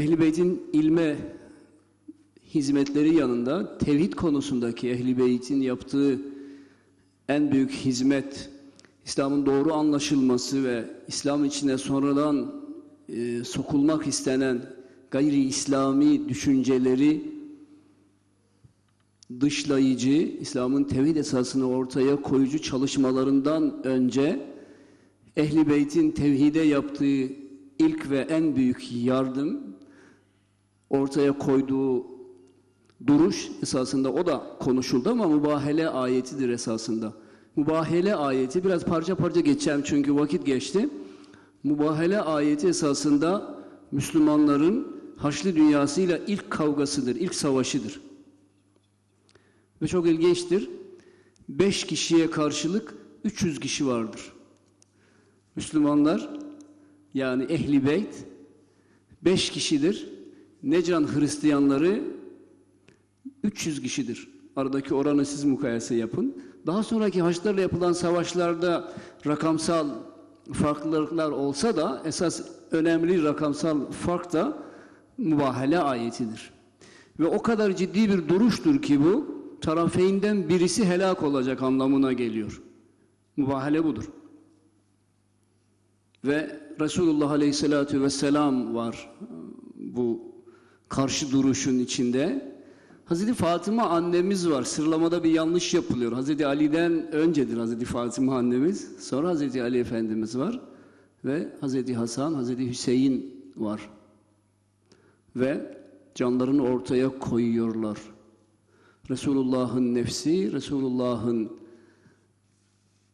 Ehl-i Beyt'in ilme hizmetleri yanında tevhid konusundaki Ehl-i Beyt'in yaptığı en büyük hizmet İslam'ın doğru anlaşılması ve İslam içine sonradan e, sokulmak istenen gayri İslami düşünceleri dışlayıcı, İslam'ın tevhid esasını ortaya koyucu çalışmalarından önce Ehli Beyt'in tevhide yaptığı ilk ve en büyük yardım ortaya koyduğu duruş esasında o da konuşuldu ama mübahele ayetidir esasında. Mübahele ayeti biraz parça parça geçeceğim çünkü vakit geçti. Mübahele ayeti esasında Müslümanların Haçlı dünyasıyla ilk kavgasıdır, ilk savaşıdır. Ve çok ilginçtir. Beş kişiye karşılık 300 kişi vardır. Müslümanlar yani ehli beyt beş kişidir. Necran Hristiyanları 300 kişidir. Aradaki oranı siz mukayese yapın. Daha sonraki haçlarla yapılan savaşlarda rakamsal farklılıklar olsa da esas önemli rakamsal fark da mübahale ayetidir. Ve o kadar ciddi bir duruştur ki bu tarafeyinden birisi helak olacak anlamına geliyor. Mübahale budur. Ve Resulullah Aleyhisselatü Vesselam var bu karşı duruşun içinde. Hazreti Fatıma annemiz var. Sırlamada bir yanlış yapılıyor. Hazreti Ali'den öncedir Hazreti Fatıma annemiz. Sonra Hazreti Ali Efendimiz var. Ve Hazreti Hasan, Hazreti Hüseyin var. Ve canlarını ortaya koyuyorlar. Resulullah'ın nefsi, Resulullah'ın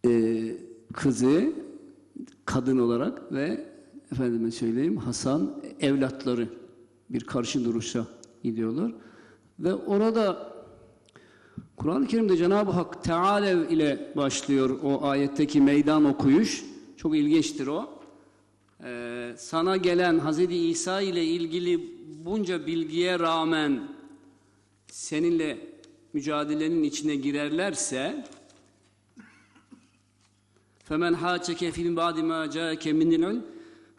e, kızı, kadın olarak ve efendime söyleyeyim Hasan evlatları bir karşı duruşa gidiyorlar. Ve orada Kur'an-ı Kerim'de Cenab-ı Hak Tealev ile başlıyor o ayetteki meydan okuyuş. Çok ilginçtir o. Ee, sana gelen Hazreti İsa ile ilgili bunca bilgiye rağmen seninle mücadelenin içine girerlerse فَمَنْ حَاچَكَ فِي بَعْدِ مَا جَاءَكَ مِنِ الْعِلْمِ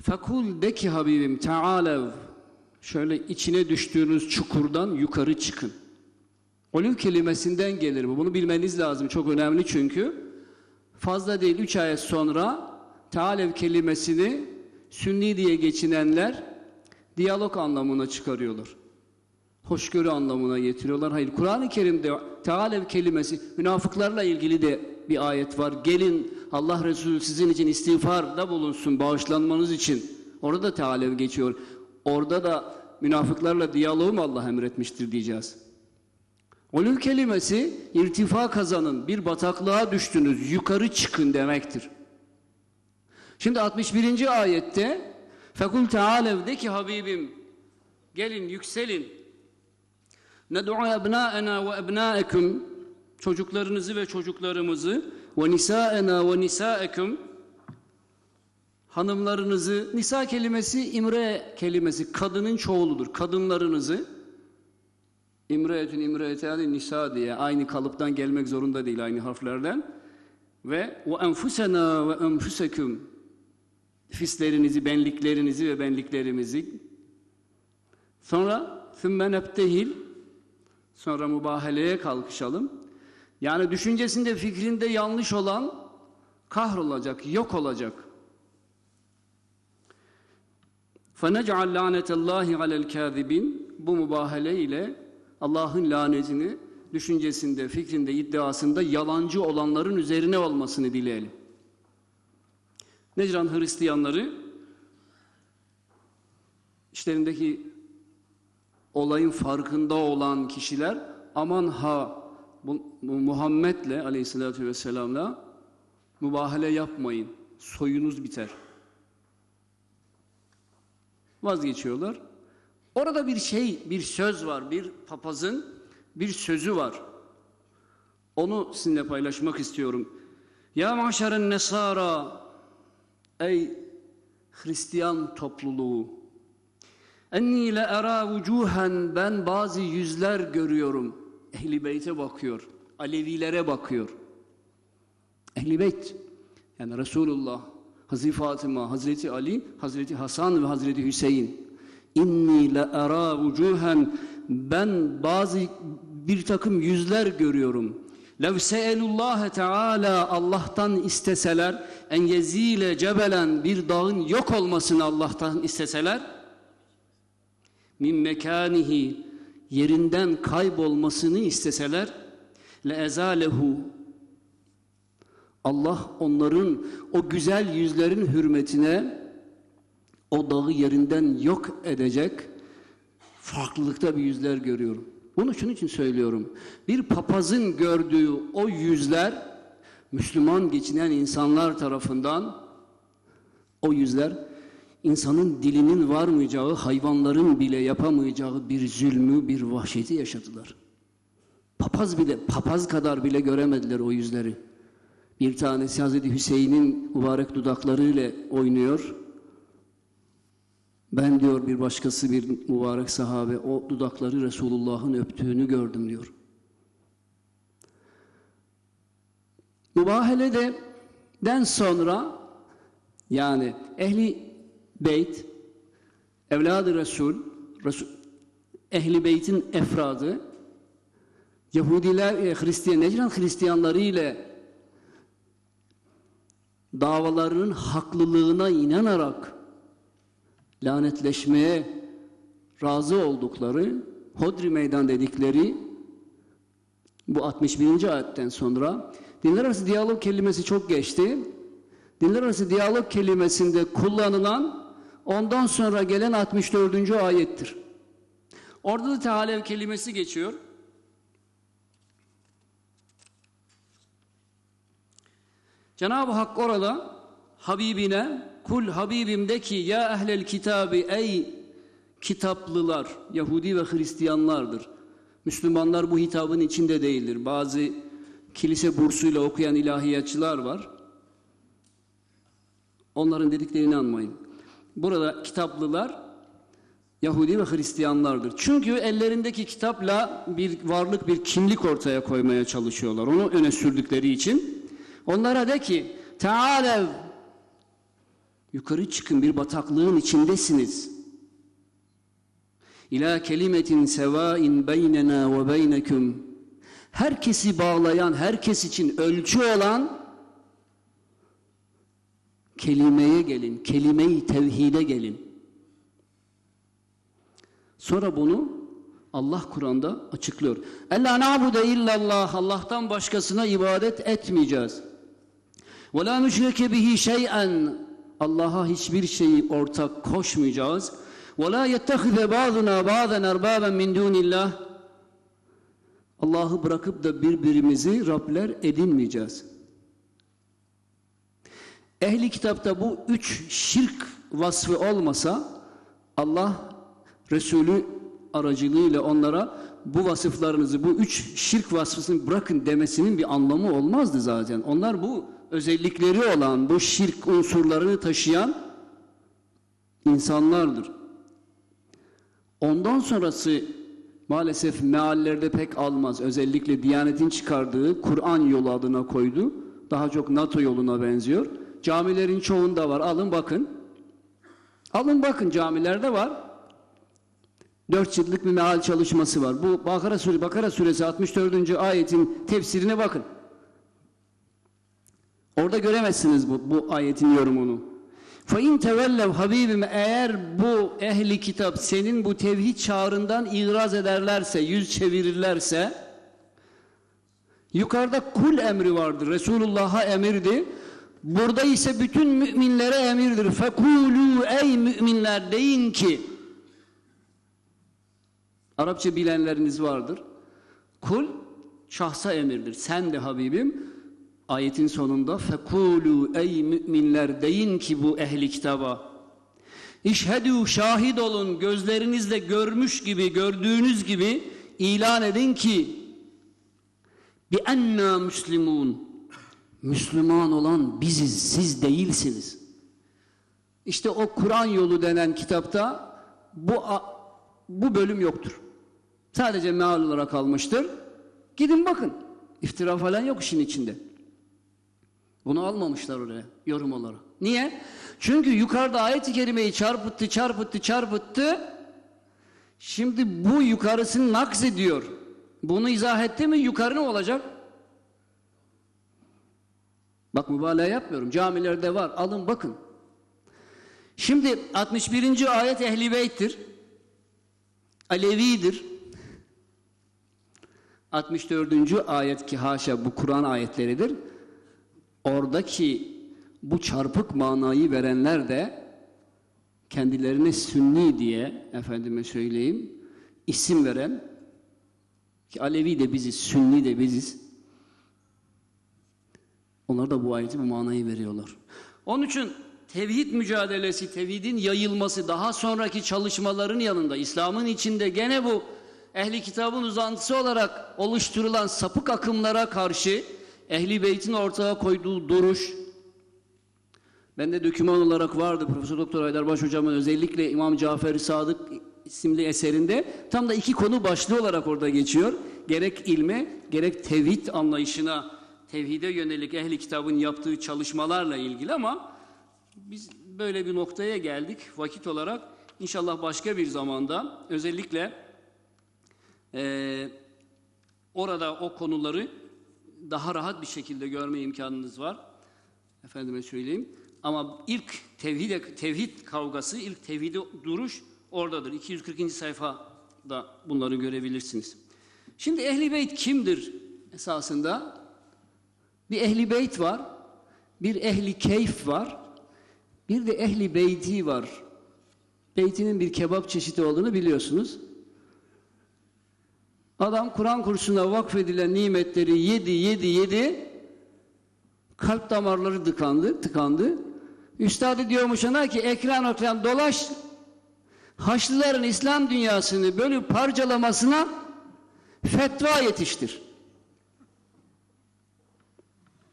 فَكُلْ de ki Habibim Tealev şöyle içine düştüğünüz çukurdan yukarı çıkın. Oliv kelimesinden gelir bu. Bunu bilmeniz lazım. Çok önemli çünkü. Fazla değil üç ayet sonra Tealev kelimesini Sünni diye geçinenler diyalog anlamına çıkarıyorlar. Hoşgörü anlamına getiriyorlar. Hayır Kur'an-ı Kerim'de Tealev kelimesi münafıklarla ilgili de bir ayet var. Gelin Allah Resulü sizin için istiğfarda bulunsun bağışlanmanız için. Orada da Tealev geçiyor. Orada da münafıklarla diyaloğu mu Allah emretmiştir diyeceğiz. Ulul kelimesi irtifa kazanın, bir bataklığa düştünüz, yukarı çıkın demektir. Şimdi 61. ayette Fekul Tealev de ki Habibim gelin yükselin. Ned'u ebnâena ve ebnâekum çocuklarınızı ve çocuklarımızı ve nisâena ve nisâekum hanımlarınızı nisa kelimesi imre kelimesi kadının çoğuludur. Kadınlarınızı imreetün imreetâni nisa diye aynı kalıptan gelmek zorunda değil aynı harflerden ve ve enfusena ve enfusekum fislerinizi, benliklerinizi ve benliklerimizi sonra thümme nebtehil sonra mübaheleye kalkışalım. Yani düşüncesinde, fikrinde yanlış olan kahrolacak, yok olacak. فَنَجْعَلْ لَعْنَةَ اللّٰهِ عَلَى الْكَاذِبِينَ Bu mübahele ile Allah'ın lanetini düşüncesinde, fikrinde, iddiasında yalancı olanların üzerine olmasını dileyelim. Necran Hristiyanları işlerindeki olayın farkında olan kişiler aman ha bu, bu Muhammed'le aleyhissalatü vesselam'la mübahale yapmayın. Soyunuz biter. Vazgeçiyorlar. Orada bir şey, bir söz var. Bir papazın bir sözü var. Onu sizinle paylaşmak istiyorum. Ya maşeren nesara ey Hristiyan topluluğu enni le era vucuhen ben bazı yüzler görüyorum. Ehli beyte bakıyor. Alevilere bakıyor. Ehli beyt yani Resulullah, Hazreti Fatıma, Hazreti Ali, Hazreti Hasan ve Hazreti Hüseyin. İnni la ara vucuhen ben bazı bir takım yüzler görüyorum. Lev se'elullahe teala. Allah'tan isteseler en yezile cebelen bir dağın yok olmasını Allah'tan isteseler min mekanihi yerinden kaybolmasını isteseler le ezalehu Allah onların o güzel yüzlerin hürmetine o dağı yerinden yok edecek farklılıkta bir yüzler görüyorum. Bunu şunun için söylüyorum. Bir papazın gördüğü o yüzler Müslüman geçinen insanlar tarafından o yüzler insanın dilinin varmayacağı, hayvanların bile yapamayacağı bir zulmü, bir vahşeti yaşadılar. Papaz bile, papaz kadar bile göremediler o yüzleri. Bir tanesi Hazreti Hüseyin'in mübarek dudaklarıyla oynuyor. Ben diyor bir başkası bir mübarek sahabe o dudakları Resulullah'ın öptüğünü gördüm diyor. Mübahelede den sonra yani ehli beyt evladı Resul, Resul ehli beytin efradı Yahudiler, Hristiyan, Necran Hristiyanları ile davalarının haklılığına inanarak lanetleşmeye razı oldukları Hodri meydan dedikleri bu 61. ayetten sonra dinler arası diyalog kelimesi çok geçti. Dinler arası diyalog kelimesinde kullanılan ondan sonra gelen 64. ayettir. Orada da tealev kelimesi geçiyor. Cenab-ı Hak orada Habibine kul Habibim de ki ya ehlel kitabı ey kitaplılar Yahudi ve Hristiyanlardır. Müslümanlar bu hitabın içinde değildir. Bazı kilise bursuyla okuyan ilahiyatçılar var. Onların dediklerini anmayın. Burada kitaplılar Yahudi ve Hristiyanlardır. Çünkü ellerindeki kitapla bir varlık, bir kimlik ortaya koymaya çalışıyorlar. Onu öne sürdükleri için. Onlara de ki, Tealev, yukarı çıkın bir bataklığın içindesiniz. İlâ kelimetin sevain beynena ve beynekum. Herkesi bağlayan, herkes için ölçü olan kelimeye gelin, kelime-i tevhide gelin. Sonra bunu Allah Kur'an'da açıklıyor. Ella na'budu illallah Allah'tan başkasına ibadet etmeyeceğiz. Ve la nüşrike bihi şey'en Allah'a hiçbir şeyi ortak koşmayacağız. Ve la yettehize ba'duna ba'den erbaben min dunillah Allah'ı bırakıp da birbirimizi Rabler edinmeyeceğiz. Ehli kitapta bu üç şirk vasfı olmasa Allah Resulü aracılığıyla onlara bu vasıflarınızı, bu üç şirk vasfını bırakın demesinin bir anlamı olmazdı zaten. Onlar bu özellikleri olan, bu şirk unsurlarını taşıyan insanlardır. Ondan sonrası maalesef meallerde pek almaz. Özellikle Diyanet'in çıkardığı Kur'an yolu adına koydu. Daha çok NATO yoluna benziyor. Camilerin çoğunda var. Alın bakın. Alın bakın camilerde var. Dört yıllık bir meal çalışması var. Bu Bakara Suresi, Bakara Suresi 64. ayetin tefsirine bakın. Orada göremezsiniz bu, bu ayetin yorumunu. فَاِنْ تَوَلَّوْ Habibim eğer bu ehli kitap senin bu tevhid çağrından iraz ederlerse, yüz çevirirlerse yukarıda kul emri vardır. Resulullah'a emirdi. Burada ise bütün müminlere emirdir. فَقُولُوا ey müminler deyin ki Arapça bilenleriniz vardır. Kul şahsa emirdir. Sen de Habibim ayetin sonunda fekulu ey müminler deyin ki bu ehli kitaba İşhedü şahit olun gözlerinizle görmüş gibi gördüğünüz gibi ilan edin ki bi enna müslimun Müslüman olan biziz siz değilsiniz. İşte o Kur'an yolu denen kitapta bu bu bölüm yoktur. Sadece meal olarak almıştır. Gidin bakın. İftira falan yok işin içinde. Bunu almamışlar oraya yorum olarak. Niye? Çünkü yukarıda ayet-i kerimeyi çarpıttı, çarpıttı, çarpıttı. Şimdi bu yukarısını nakz ediyor. Bunu izah etti mi yukarı ne olacak? Bak mübalağa yapmıyorum. Camilerde var. Alın bakın. Şimdi 61. ayet Ehli Beyt'tir. Alevidir. 64. ayet ki haşa bu Kur'an ayetleridir. Oradaki bu çarpık manayı verenler de kendilerine sünni diye efendime söyleyeyim isim veren ki Alevi de biziz, Sünni de biziz. Onlar da bu ayeti bu manayı veriyorlar. Onun için tevhid mücadelesi, tevhidin yayılması daha sonraki çalışmaların yanında İslam'ın içinde gene bu ehli kitabın uzantısı olarak oluşturulan sapık akımlara karşı ehli beytin ortaya koyduğu duruş Bende döküman olarak vardı Profesör Doktor Aydarbaş hocamın özellikle İmam Cafer Sadık isimli eserinde tam da iki konu başlığı olarak orada geçiyor. Gerek ilme gerek tevhid anlayışına tevhide yönelik ehli kitabın yaptığı çalışmalarla ilgili ama biz böyle bir noktaya geldik vakit olarak. İnşallah başka bir zamanda özellikle eee, orada o konuları daha rahat bir şekilde görme imkanınız var. Efendime söyleyeyim. Ama ilk tevhid, tevhid kavgası, ilk tevhide duruş oradadır. 240. sayfada bunları görebilirsiniz. Şimdi Ehli Beyt kimdir esasında? Bir Ehli Beyt var, bir Ehli Keyf var, bir de Ehli Beyti var. Beytinin bir kebap çeşidi olduğunu biliyorsunuz. Adam Kur'an kursuna vakfedilen nimetleri yedi, yedi, yedi. Kalp damarları tıkandı, tıkandı. Üstadı diyormuş ona ki ekran ekran dolaş. Haçlıların İslam dünyasını bölüp parçalamasına fetva yetiştir.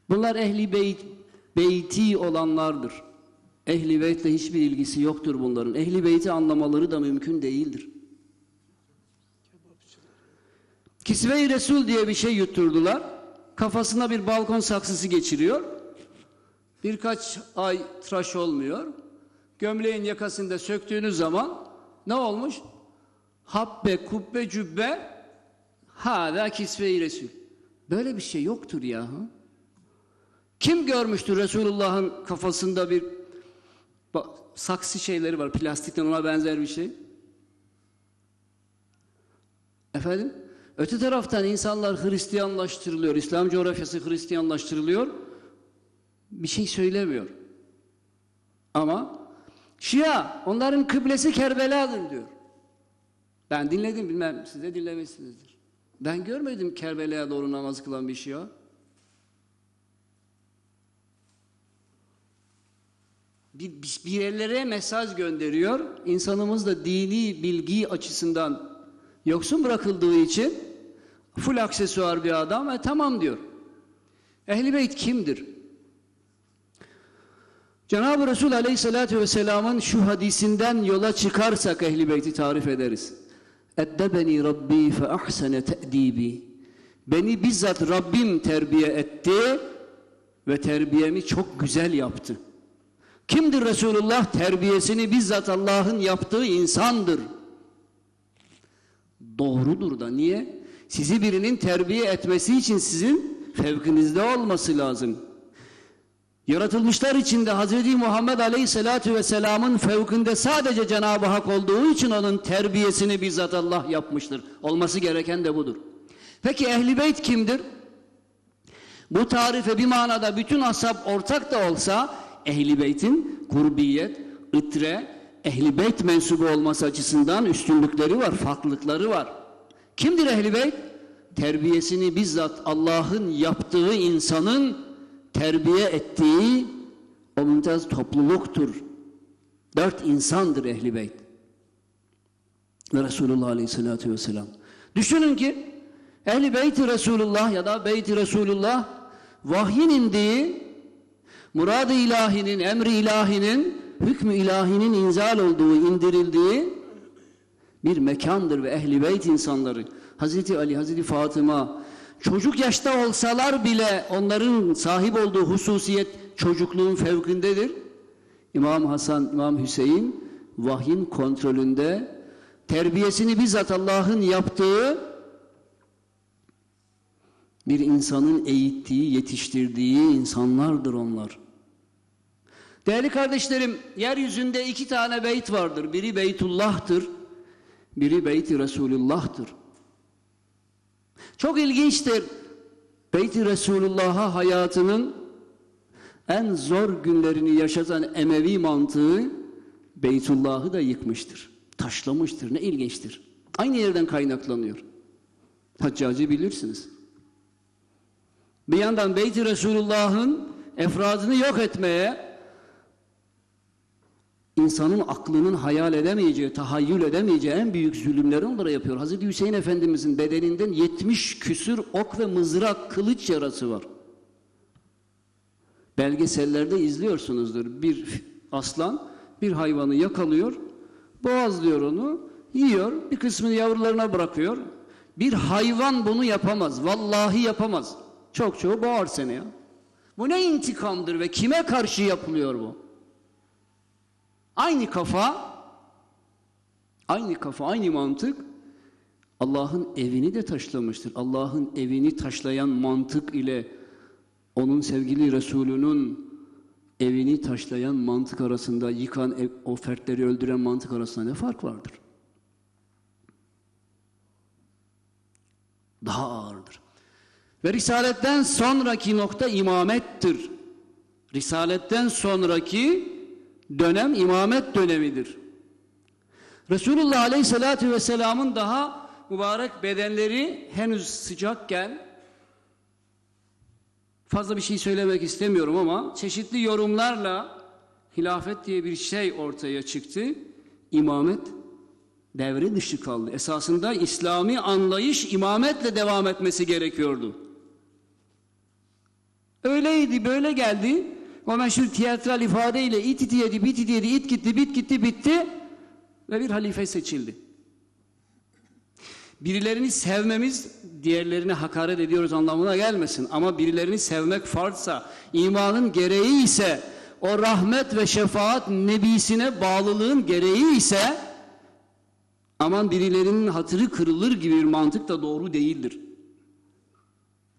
Bunlar ehli beyt, beyti olanlardır. Ehli beytle hiçbir ilgisi yoktur bunların. Ehli beyti anlamaları da mümkün değildir. Kisve-i Resul diye bir şey yutturdular. Kafasına bir balkon saksısı geçiriyor. Birkaç ay tıraş olmuyor. Gömleğin yakasını da söktüğünüz zaman ne olmuş? Habbe, kubbe, cübbe hala kisve-i Resul. Böyle bir şey yoktur yahu. Kim görmüştür Resulullah'ın kafasında bir saksı şeyleri var, plastikten ona benzer bir şey? Efendim? Öte taraftan insanlar Hristiyanlaştırılıyor, İslam coğrafyası Hristiyanlaştırılıyor. Bir şey söylemiyor. Ama Şia, onların kıblesi Kerbela'dır diyor. Ben dinledim, bilmem siz de dinlemişsinizdir. Ben görmedim Kerbela'ya doğru namaz kılan bir Şia. Bir, bir bir yerlere mesaj gönderiyor. İnsanımız da dini bilgi açısından yoksun bırakıldığı için full aksesuar bir adam ve tamam diyor. Ehli Beyt kimdir? Cenab-ı Resul Aleyhisselatü Vesselam'ın şu hadisinden yola çıkarsak Ehli Beyt'i tarif ederiz. Eddebeni Rabbi fe ahsene te'dibi. Beni bizzat Rabbim terbiye etti ve terbiyemi çok güzel yaptı. Kimdir Resulullah? Terbiyesini bizzat Allah'ın yaptığı insandır. Doğrudur da niye? Sizi birinin terbiye etmesi için sizin fevkinizde olması lazım. Yaratılmışlar içinde Hazreti Muhammed Aleyhisselatü Vesselam'ın fevkinde sadece Cenab-ı Hak olduğu için onun terbiyesini bizzat Allah yapmıştır. Olması gereken de budur. Peki Ehli Beyt kimdir? Bu tarife bir manada bütün ashab ortak da olsa Ehli Beyt'in kurbiyet, itre, Ehli Beyt mensubu olması açısından üstünlükleri var, farklılıkları var. Kimdir Ehli Beyt? Terbiyesini bizzat Allah'ın yaptığı insanın terbiye ettiği o mümtaz topluluktur. Dört insandır Ehli Beyt. Ve Resulullah Aleyhisselatü Vesselam. Düşünün ki Ehli Beyt-i Resulullah ya da Beyt-i Resulullah vahyin indiği murad-ı ilahinin, emri ilahinin, hükmü ilahinin inzal olduğu, indirildiği bir mekandır ve ehli beyt insanları. Hazreti Ali, Hazreti Fatıma çocuk yaşta olsalar bile onların sahip olduğu hususiyet çocukluğun fevkindedir. İmam Hasan, İmam Hüseyin vahyin kontrolünde terbiyesini bizzat Allah'ın yaptığı bir insanın eğittiği, yetiştirdiği insanlardır onlar. Değerli kardeşlerim, yeryüzünde iki tane beyt vardır. Biri Beytullah'tır, biri Beyt-i Resulullah'tır. Çok ilginçtir. Beyt-i Resulullah'a hayatının en zor günlerini yaşatan Emevi mantığı Beytullah'ı da yıkmıştır. Taşlamıştır. Ne ilginçtir. Aynı yerden kaynaklanıyor. Haccacı bilirsiniz. Bir yandan Beyt-i Resulullah'ın efradını yok etmeye insanın aklının hayal edemeyeceği, tahayyül edemeyeceği en büyük zulümleri onlara yapıyor. Hazreti Hüseyin Efendimizin bedeninden 70 küsür ok ve mızrak, kılıç yarası var. Belgesellerde izliyorsunuzdur. Bir aslan bir hayvanı yakalıyor, boğazlıyor onu, yiyor, bir kısmını yavrularına bırakıyor. Bir hayvan bunu yapamaz, vallahi yapamaz. Çok çoğu boğar seni ya. Bu ne intikamdır ve kime karşı yapılıyor bu? Aynı kafa, aynı kafa, aynı mantık Allah'ın evini de taşlamıştır. Allah'ın evini taşlayan mantık ile onun sevgili Resulünün evini taşlayan mantık arasında, yıkan, ev, o fertleri öldüren mantık arasında ne fark vardır? Daha ağırdır. Ve Risaletten sonraki nokta imamettir. Risaletten sonraki dönem imamet dönemidir. Resulullah Aleyhisselatü Vesselam'ın daha mübarek bedenleri henüz sıcakken fazla bir şey söylemek istemiyorum ama çeşitli yorumlarla hilafet diye bir şey ortaya çıktı. İmamet devre dışı kaldı. Esasında İslami anlayış imametle devam etmesi gerekiyordu. Öyleydi, böyle geldi. O meşhur tiyatral ifadeyle it iti yedi, bit iti yedi, it gitti, bit gitti, bitti ve bir halife seçildi. Birilerini sevmemiz diğerlerini hakaret ediyoruz anlamına gelmesin. Ama birilerini sevmek farzsa, imanın gereği ise, o rahmet ve şefaat nebisine bağlılığın gereği ise, aman birilerinin hatırı kırılır gibi bir mantık da doğru değildir.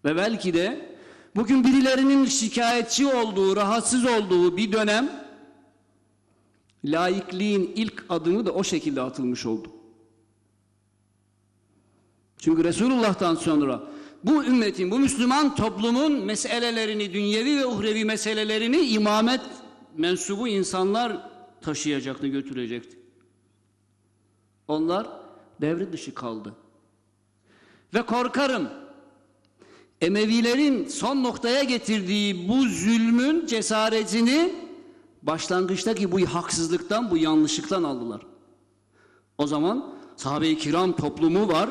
Ve belki de bugün birilerinin şikayetçi olduğu, rahatsız olduğu bir dönem, laikliğin ilk adımı da o şekilde atılmış oldu. Çünkü Resulullah'tan sonra bu ümmetin, bu Müslüman toplumun meselelerini, dünyevi ve uhrevi meselelerini imamet mensubu insanlar taşıyacaktı, götürecekti. Onlar devre dışı kaldı. Ve korkarım Emevilerin son noktaya getirdiği bu zulmün cesaretini başlangıçtaki bu haksızlıktan, bu yanlışlıktan aldılar. O zaman sahabe-i kiram toplumu var.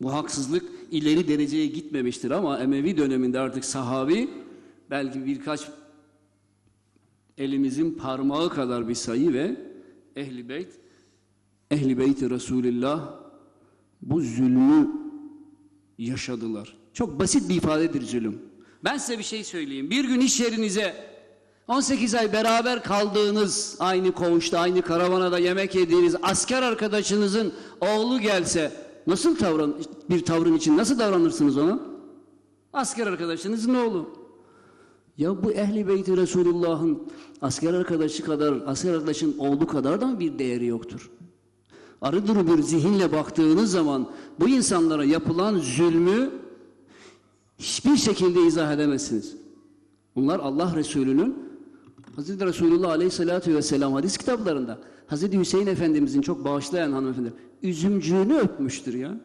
Bu haksızlık ileri dereceye gitmemiştir ama Emevi döneminde artık sahabi belki birkaç elimizin parmağı kadar bir sayı ve ehli beyt ehli beyti Resulillah bu zulmü yaşadılar. Çok basit bir ifadedir zulüm. Ben size bir şey söyleyeyim. Bir gün iş yerinize 18 ay beraber kaldığınız aynı koğuşta, aynı karavanada yemek yediğiniz asker arkadaşınızın oğlu gelse nasıl tavran bir tavrın için nasıl davranırsınız ona? Asker arkadaşınızın oğlu. Ya bu ehli beyti Resulullah'ın asker arkadaşı kadar, asker arkadaşın oğlu kadar da mı bir değeri yoktur? Arı duru bir zihinle baktığınız zaman bu insanlara yapılan zulmü hiçbir şekilde izah edemezsiniz. Bunlar Allah Resulü'nün Hazreti Resulullah Aleyhisselatü Vesselam hadis kitaplarında Hazreti Hüseyin Efendimizin çok bağışlayan hanımefendi üzümcüğünü öpmüştür ya.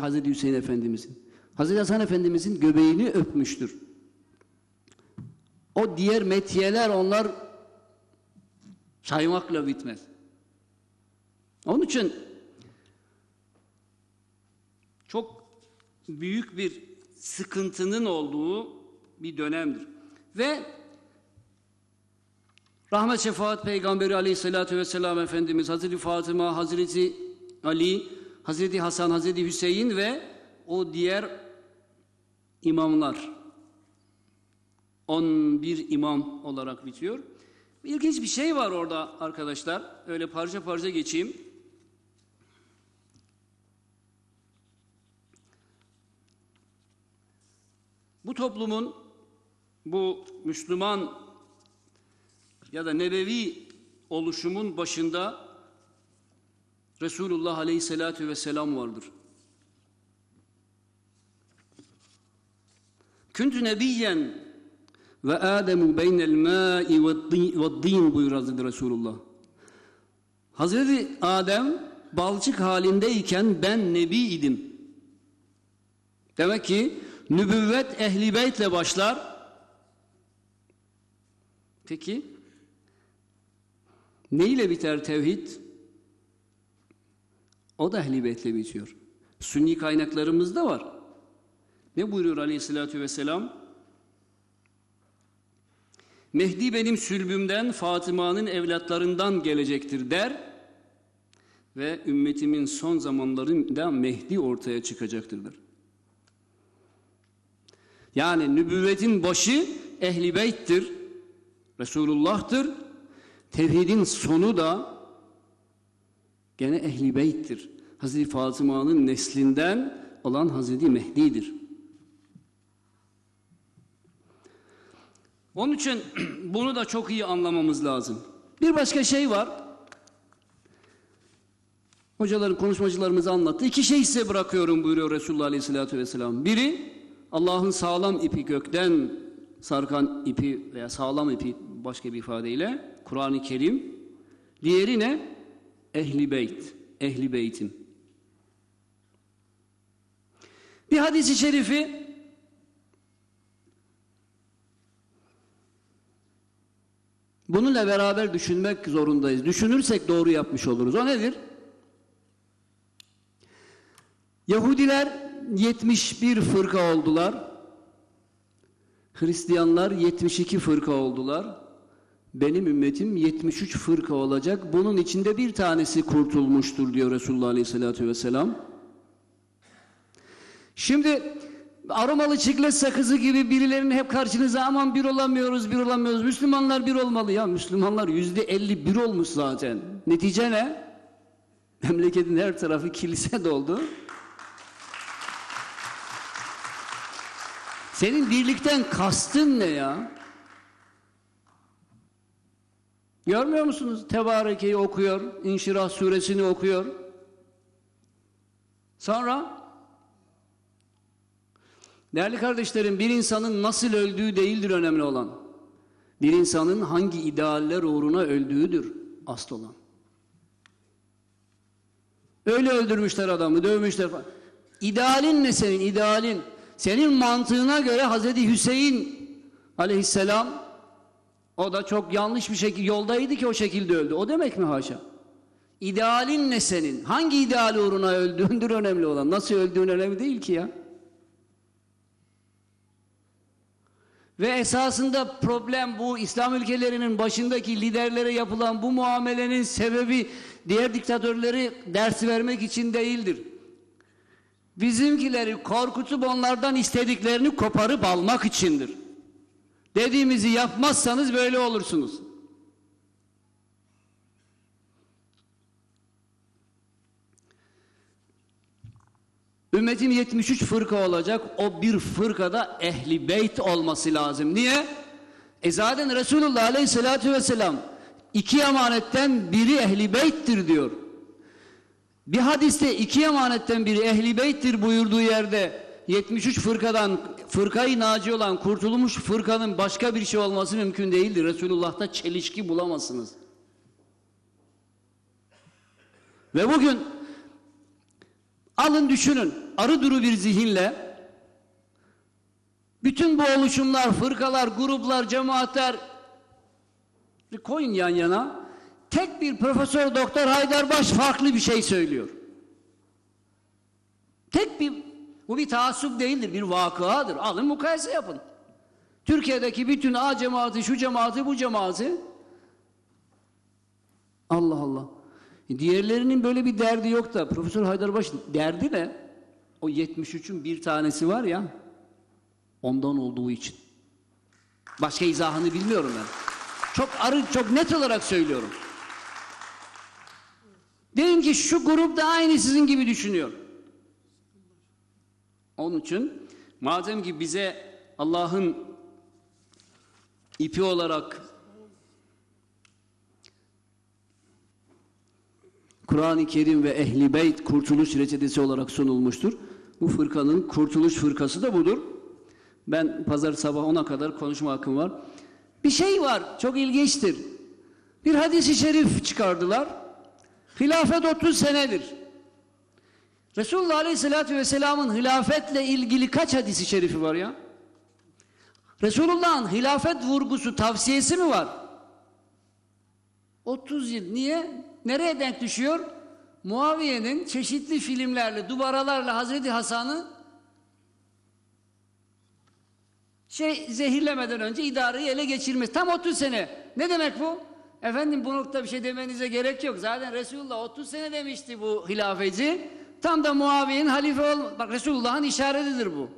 Hazreti Hüseyin Efendimizin. Hazreti Hasan Efendimizin göbeğini öpmüştür. O diğer metiyeler onlar saymakla bitmez. Onun için çok büyük bir sıkıntının olduğu bir dönemdir. Ve rahmet şefaat peygamberi aleyhissalatü vesselam Efendimiz Hazreti Fatıma, Hazreti Ali, Hazreti Hasan, Hazreti Hüseyin ve o diğer imamlar 11 imam olarak bitiyor. İlginç bir şey var orada arkadaşlar. Öyle parça parça geçeyim. Bu toplumun, bu Müslüman ya da nebevi oluşumun başında Resulullah Aleyhisselatü Vesselam vardır. Küntü nebiyyen ve Ademu beynel ma'i ve din buyur Hazreti Resulullah. Hazreti Adem balçık halindeyken ben nebi idim. Demek ki nübüvvet ehli beytle başlar. Peki ne ile biter tevhid? O da ehli beytle bitiyor. Sünni kaynaklarımızda var. Ne buyuruyor aleyhissalatü vesselam? Mehdi benim sülbümden Fatıma'nın evlatlarından gelecektir der ve ümmetimin son zamanlarında Mehdi ortaya çıkacaktır der. Yani nübüvvetin başı ehli beyttir, Resulullah'tır. Tevhidin sonu da gene ehli beyttir. Hazreti Fatıma'nın neslinden olan Hazreti Mehdi'dir. Onun için bunu da çok iyi anlamamız lazım. Bir başka şey var. Hocaların, konuşmacılarımız anlattı. İki şey size bırakıyorum buyuruyor Resulullah Aleyhisselatü Vesselam. Biri Allah'ın sağlam ipi gökten sarkan ipi veya sağlam ipi başka bir ifadeyle Kur'an-ı Kerim. Diğeri ne? Ehli beyt. Ehli beytim. Bir hadisi şerifi Bununla beraber düşünmek zorundayız. Düşünürsek doğru yapmış oluruz. O nedir? Yahudiler 71 fırka oldular. Hristiyanlar 72 fırka oldular. Benim ümmetim 73 fırka olacak. Bunun içinde bir tanesi kurtulmuştur diyor Resulullah Aleyhisselatü Vesselam. Şimdi aromalı çiklet sakızı gibi birilerinin hep karşınıza aman bir olamıyoruz, bir olamıyoruz. Müslümanlar bir olmalı. Ya Müslümanlar yüzde elli bir olmuş zaten. Netice ne? Memleketin her tarafı kilise doldu. Senin birlikten kastın ne ya? Görmüyor musunuz? Tebareke'yi okuyor, İnşirah suresini okuyor. Sonra Değerli kardeşlerim bir insanın nasıl öldüğü değildir önemli olan. Bir insanın hangi idealler uğruna öldüğüdür asıl olan. Öyle öldürmüşler adamı, dövmüşler falan. İdealin ne senin, idealin? Senin mantığına göre Hazreti Hüseyin aleyhisselam o da çok yanlış bir şekilde yoldaydı ki o şekilde öldü. O demek mi haşa? İdealin ne senin? Hangi ideal uğruna öldüğündür önemli olan. Nasıl öldüğün önemli değil ki ya. Ve esasında problem bu İslam ülkelerinin başındaki liderlere yapılan bu muamelenin sebebi diğer diktatörleri ders vermek için değildir. Bizimkileri korkutup onlardan istediklerini koparıp almak içindir. Dediğimizi yapmazsanız böyle olursunuz. Ümmetim 73 fırka olacak. O bir fırkada ehli beyt olması lazım. Niye? E zaten Resulullah Aleyhisselatü Vesselam iki emanetten biri ehli beyttir diyor. Bir hadiste iki emanetten biri ehli beyttir buyurduğu yerde 73 fırkadan fırkayı naci olan kurtulmuş fırkanın başka bir şey olması mümkün değildir. Resulullah'ta çelişki bulamazsınız. Ve bugün Alın düşünün arı duru bir zihinle bütün bu oluşumlar, fırkalar, gruplar, cemaatler koyun yan yana tek bir Profesör Doktor Haydarbaş farklı bir şey söylüyor. Tek bir bu bir taassup değildir, bir vakıadır. Alın mukayese yapın. Türkiye'deki bütün A cemaati, şu cemaati, bu cemaati Allah Allah. Diğerlerinin böyle bir derdi yok da Profesör Haydarbaş derdi ne? O 73'ün bir tanesi var ya ondan olduğu için. Başka izahını bilmiyorum ben. Çok arı, çok net olarak söylüyorum. Deyin ki şu grup da aynı sizin gibi düşünüyor. Onun için madem ki bize Allah'ın ipi olarak Kur'an-ı Kerim ve Ehli Beyt kurtuluş reçetesi olarak sunulmuştur. Bu fırkanın kurtuluş fırkası da budur. Ben pazar sabah 10'a kadar konuşma hakkım var. Bir şey var, çok ilginçtir. Bir hadisi şerif çıkardılar. Hilafet 30 senedir. Resulullah Aleyhisselatü Vesselam'ın hilafetle ilgili kaç hadisi şerifi var ya? Resulullah'ın hilafet vurgusu, tavsiyesi mi var? 30 yıl. Niye? Nereye denk düşüyor? Muaviye'nin çeşitli filmlerle, duvaralarla Hazreti Hasan'ı şey zehirlemeden önce idareyi ele geçirmesi. Tam 30 sene. Ne demek bu? Efendim bu nokta bir şey demenize gerek yok. Zaten Resulullah 30 sene demişti bu hilafeci. Tam da Muaviye'nin halife ol... Bak Resulullah'ın işaretidir bu.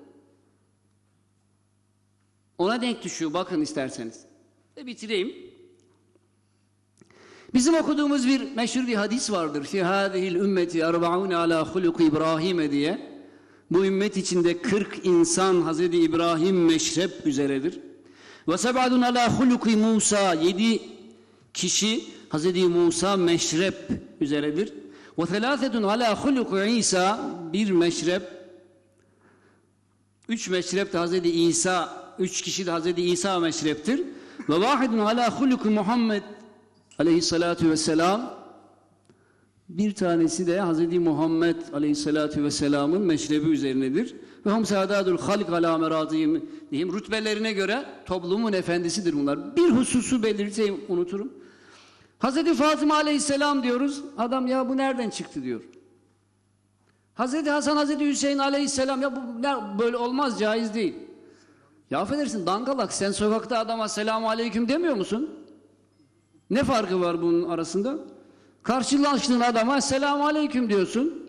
Ona denk düşüyor. Bakın isterseniz. Ve bitireyim. Bizim okuduğumuz bir meşhur bir hadis vardır. Fi hadihil ümmeti erbaun ala huluk İbrahim diye. Bu ümmet içinde 40 insan Hazreti İbrahim meşrep üzeredir. Ve seb'adun ala huluki Musa 7 kişi Hazreti Musa meşrep üzeredir. Ve thelâfetun ala huluki İsa bir meşrep Üç meşrep de Hazreti İsa, üç kişi de Hazreti İsa meşreptir. Ve vahidun ala huluki Muhammed aleyhissalatu vesselam bir tanesi de Hazreti Muhammed aleyhissalatu vesselamın meşrebi üzerinedir. Ve hum saadadul halik meradihim diyeyim. Rütbelerine göre toplumun efendisidir bunlar. Bir hususu belirteyim unuturum. Hazreti Fatıma aleyhisselam diyoruz. Adam ya bu nereden çıktı diyor. Hazreti Hasan, Hazreti Hüseyin aleyhisselam ya bu ne, böyle olmaz caiz değil. Ya affedersin dangalak sen sokakta adama selamu aleyküm demiyor musun? Ne farkı var bunun arasında? Karşılaştığın adama selamu aleyküm diyorsun.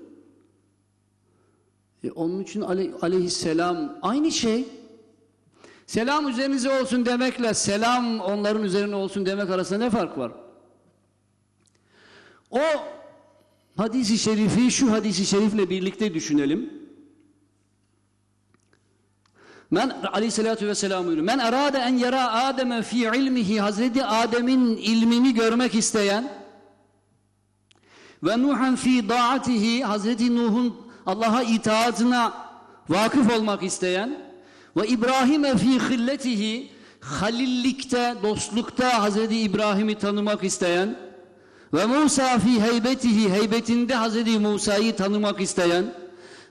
E onun için aley, aleyhisselam aynı şey. Selam üzerinize olsun demekle selam onların üzerine olsun demek arasında ne fark var? O hadisi şerifi şu hadisi şerifle birlikte düşünelim. Men aleyhissalatü vesselam buyuruyor. Men arade en yara Adem'e fi ilmihi Hazreti Adem'in ilmini görmek isteyen ve Nuhan fi daatihi Hazreti Nuh'un Allah'a itaatına vakıf olmak isteyen ve İbrahim'e fi hilletihi halillikte, dostlukta Hazreti İbrahim'i tanımak isteyen ve Musa fi heybetihi heybetinde Hazreti Musa'yı tanımak isteyen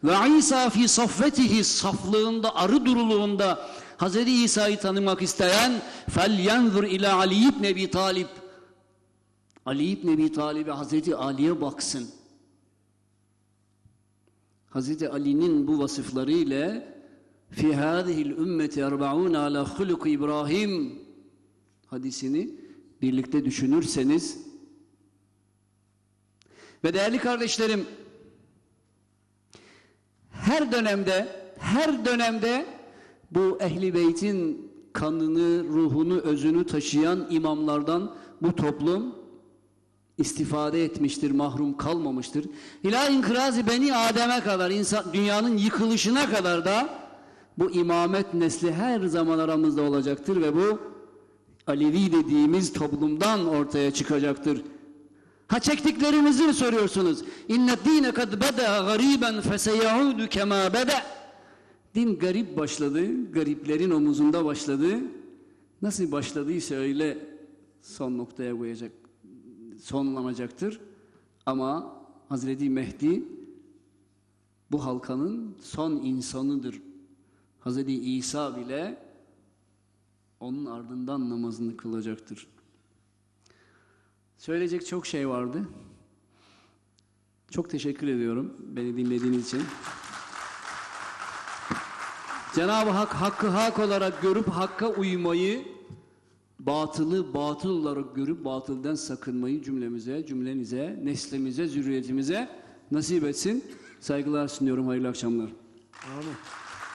ve İsa fi saffetihi saflığında arı duruluğunda Hazreti İsa'yı tanımak isteyen fel yanzur ila Ali ibn Ebi Talib Ali ibn Ebi Talib'e Hazreti Ali'ye baksın. Hazreti Ali'nin bu vasıfları ile fi hadihil ümmeti erbaun ala huluk İbrahim hadisini birlikte düşünürseniz ve değerli kardeşlerim her dönemde her dönemde bu ehli beytin kanını, ruhunu, özünü taşıyan imamlardan bu toplum istifade etmiştir, mahrum kalmamıştır. İlâ inkırazi beni Adem'e kadar, insan, dünyanın yıkılışına kadar da bu imamet nesli her zaman aramızda olacaktır ve bu Alevi dediğimiz toplumdan ortaya çıkacaktır. Ha çektiklerimizi mi soruyorsunuz? İnne dine kad beda gariben feseyaudu kema beda. Din garip başladı, gariplerin omuzunda başladı. Nasıl başladıysa öyle son noktaya koyacak, sonlanacaktır. Ama Hazreti Mehdi bu halkanın son insanıdır. Hazreti İsa bile onun ardından namazını kılacaktır. Söyleyecek çok şey vardı. Çok teşekkür ediyorum beni dinlediğiniz için. Cenab-ı Hak hakkı hak olarak görüp hakka uymayı, batılı batıl olarak görüp batıldan sakınmayı cümlemize, cümlenize, neslimize, zürriyetimize nasip etsin. Saygılar sunuyorum. Hayırlı akşamlar. Amin.